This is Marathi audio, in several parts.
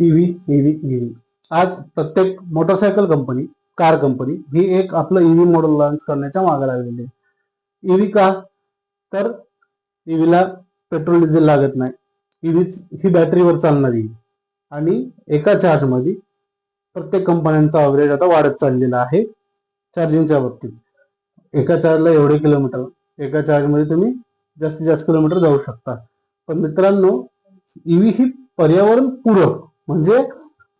ईव्ही ईव्ही ईव्ही आज प्रत्येक मोटरसायकल कंपनी कार कंपनी ही एक आपलं ईव्ही मॉडेल लॉन्च करण्याच्या मागे लागलेली आहे. ईव्ही का? तर ईव्हीला पेट्रोल डिझेल लागत नाही. ईव्ही ही बॅटरीवर चालणारी आणि एका चार्जमध्ये प्रत्येक कंपन्यांचा अवरेज आता वाढत चाललेला आहे चार्जिंगच्या बाबतीत. एका चार्जला एवढे किलोमीटर एका चार्जमध्ये तुम्ही जास्तीत जास्त किलोमीटर जाऊ शकता. पण मित्रांनो ईव्ही ही पर्यावरण पूरक म्हणजे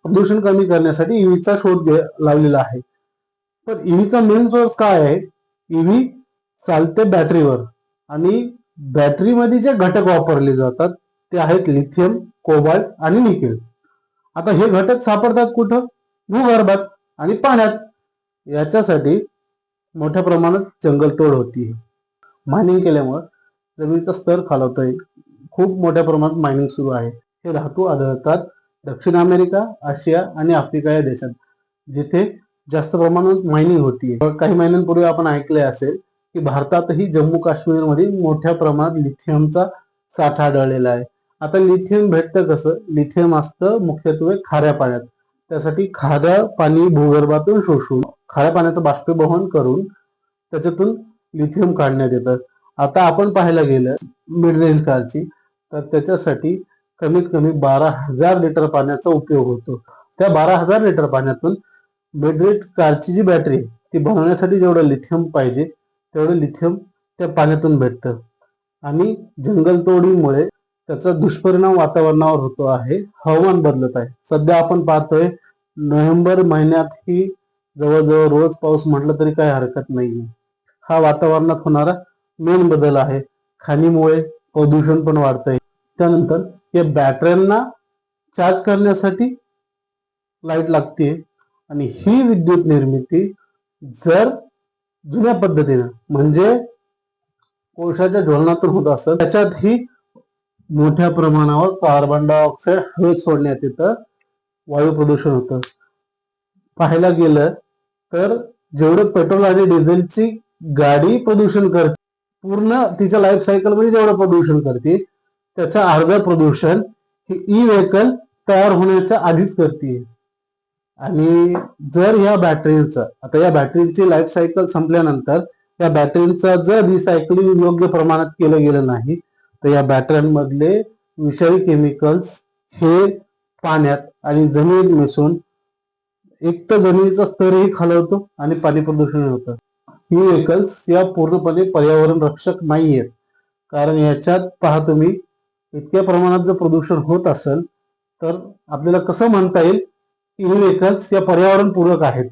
प्रदूषण कमी करण्यासाठी ईव्हीचा शोध लावलेला आहे. पण ईव्हीचा मेन सोर्स काय आहे? ईव्ही चालते बॅटरीवर. आणि बॅटरीमध्ये जे घटक वापरले जातात ते आहेत लिथियम कोबाल्ट आणि निकेल आता हे घटक सापडतात कुठं? भूगर्भात आणि पाण्यात. याच्यासाठी मोठ्या प्रमाणात जंगलतोड होती. मायनिंग केल्यामुळे जमिनीचा स्तर खालवतोय. खूप मोठ्या प्रमाणात मायनिंग सुरू आहे. हे धातू आढळतात. दक्षिण अमेरिका आशिया आणि आफ्रिका या देशात जिथे जास्त प्रमाणात मायनिंग होती. काही महिन्यांपूर्वी आपण ऐकले असेल की भारतातही जम्मू काश्मीरमध्ये मोठ्या प्रमाणात लिथियमचा साठा आढळलेला आहे. आता लिथियम भेटतं कसं? लिथियम असतं मुख्यत्वे खाऱ्या पाण्यात. त्यासाठी खाऱ्या पाणी भूगर्भातून शोषून खाऱ्या पाण्याचं बाष्पीभवन करून त्याच्यातून लिथियम काढण्यात येतं. आता आपण पाहायला गेलं मिड रेंज कारची तर त्याच्यासाठी कमीत कमी बारा हजार लिटर पाण्याचा उपयोग होतो. त्या बारा हजार लिटर पाण्यातून मिड कारची जी बॅटरी ती बनवण्यासाठी जेवढं लिथियम पाहिजे तेवढं लिथियम त्या पाण्यातून भेटतं. आणि जंगलतोडीमुळे त्याचा दुष्परिणाम वातावरणावर होतो आहे. हवामान बदलत आहे. सध्या आपण पाहतोय नोव्हेंबर महिन्यात ही जवळजवळ रोज पाऊस म्हटलं तरी काही हरकत नाही. हा वातावरणात होणारा मेन बदल आहे. खाणीमुळे प्रदूषण पण वाढतंय. त्यानंतर या बॅटऱ्यांना चार्ज करण्यासाठी लाइट लागते. आणि ही विद्युत निर्मिती जर जुन्या पद्धतीनं म्हणजे कोळशाच्या ज्वलनातून होत असेल त्याच्यातही मोठ्या प्रमाणावर कार्बन डायऑक्साईड हवेत सोडण्यात येतं वायू प्रदूषण होतं. पाहायला गेलं तर जेवढं पेट्रोल आणि डिझेलची गाडी प्रदूषण करते पूर्ण तिच्या लाईफ सायकलमध्ये जेवढं प्रदूषण करते त्याचं अर्ध प्रदूषण हे ई व्हेकल तयार होण्याच्या आधीच करते आणि जर या बॅटरीचा आता या बॅटरीची लाईफ सायकल संपल्यानंतर या बॅटरीचा जर रिसायकलिंग योग्य प्रमाणात केलं गेलं नाही तर या बॅटऱ्यांमधले विषारी केमिकल्स हे पाण्यात आणि जमिनीत मिसळून एक तर जमिनीचा स्तरही खालवतो आणि पाणी प्रदूषण होतं. ही व्हेकल्स या पूर्णपणे पर्यावरण रक्षक नाही आहेत कारण याच्यात पहा तुम्ही इतक्या प्रमाणात जर प्रदूषण होत असेल तर आपल्याला कसं म्हणता येईल? की ही व्हेकल्स या पर्यावरणपूरक आहेत.